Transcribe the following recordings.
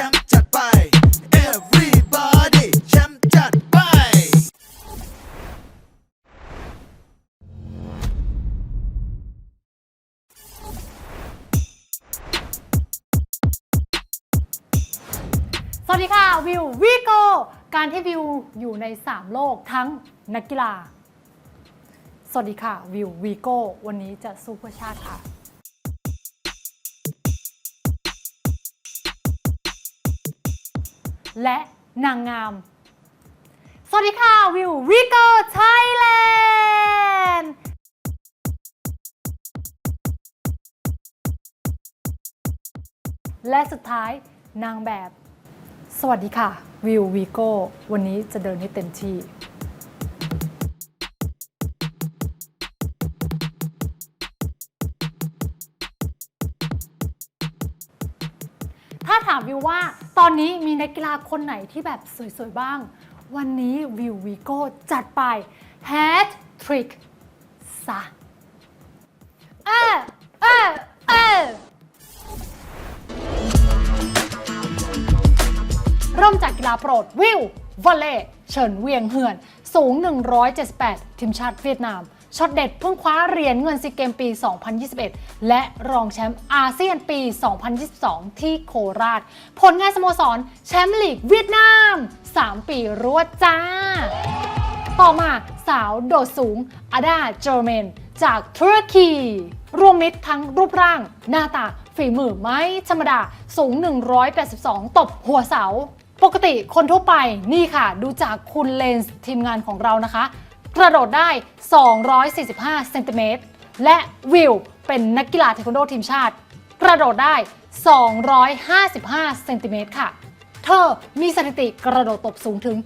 ชมป์จัดไป everybody แชมป์จัดไป สวัสดีค่ะวิววีโกการที่วิวอยู่ใน 3 โลกทั้งนักกีฬา สวัสดีค่ะวิววีโกวันนี้จะซูเปอร์ชาติค่ะ และนางงาม สวัสดีค่ะ วิววีโกไทยแลนด์และสุดท้ายนางแบบ สวัสดีค่ะ วิววีโก้วันนี้จะเดินให้เต็มที่าถามวิวว่า ตอนนี้มีนักกีฬาคนไหนที่แบบสวยๆบ้าง วันนี้วิววีโก้จัดไป Hat Trick ซะเออเออเออเริ่มจากกีฬาโปรดวิววอลเล่เฉินเวียงเหือน สูง 178 ทีมชาติเวียดนาม ช็อตเด็ดเพิ่งคว้าเหรียญเงินซีเกมปี 2021 และรองแชมป์อาเซียนปี 2022 ที่โคราช ผลงานสโมสรแชมป์ลีกเวียดนาม 3 ปีรวดจ้า ต่อมาสาวโดดสูงอาดาเจอร์เมน จากตุรกีรวมมิตรทั้งรูปร่าง หน้าตาฝีมือไม่ธรรมดา สูง 182 ตบหัวเสา ปกติคนทั่วไปนี่ค่ะ ดูจากคุณเลนส์ทีมงานของเรานะคะ กระโดดได้ 245 เซนติเมตร และวิวเป็นนักกีฬาเทควันโดทีมชาติ กระโดดได้ 255 เซนติเมตรค่ะ เธอมีสถิติกระโดดตบสูงถึง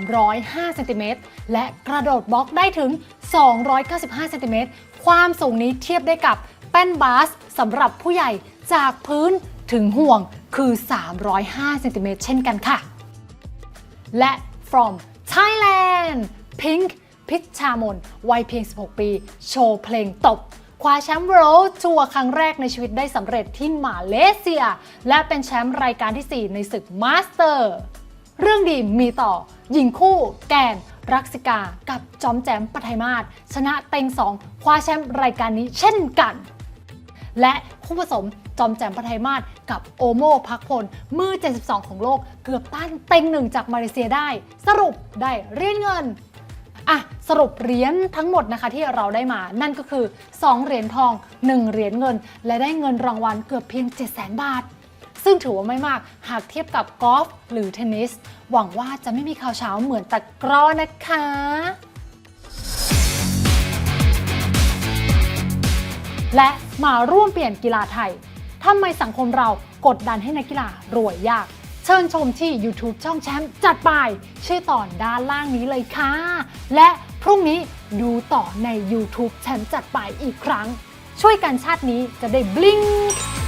305 เซนติเมตร และกระโดดบล็อกได้ถึง 295 เซนติเมตร ความสูงนี้เทียบได้กับแป้นบาสสำหรับผู้ใหญ่จากพื้นถึงห่วงคือ 305 เซนติเมตรเช่นกันค่ะ และ from Thailand Pink พิชชามนวัยเพียง 16 ปี โชว์เพลงตบ คว้าแชมป์ World Tour ครั้งแรกในชีวิตได้สำเร็จที่มาเลเซีย และเป็นแชมป์รายการที่ 4 ในศึกมาสเตอร์ เรื่องดีมีต่อ หญิงคู่ แกน รักษิกา กับจอมแจมปไทยมาศชนะเต็ง 2 คว้าแชมป์รายการนี้เช่นกัน และคู่ผสมจอมแจมพไทยมาศกับโอโมพักพล มือ 72 ของโลก เกือบต้านเต็งหนึ่งจากมาเลเซียได้ สรุปได้เรียญเงิน อะสรุปเหรียญทั้งหมดนะคะที่เราได้มานั่นก็คือ 2 เหรียญทอง 1 เหรียญเงิน และได้เงินรางวัลเกือบเพียง700,000 บาท ซึ่งถือว่าไม่มากหากเทียบกับกอล์ฟหรือเทนนิส หวังว่าจะไม่มีข่าวเช้าเหมือนตะกร้อนะคะและมาร่วมเปลี่ยนกีฬาไทย ทำไมสังคมเรากดดันให้นักกีฬารวยยาก เชิญชมที่ YouTube ช่องแชมป์จัดไปชื่อตอนด้านล่างนี้เลยค่ะ และพรุ่งนี้ดูต่อใน YouTube แชมป์จัดไปอีกครั้ง ช่วยกันชาตินี้จะได้บลิงก์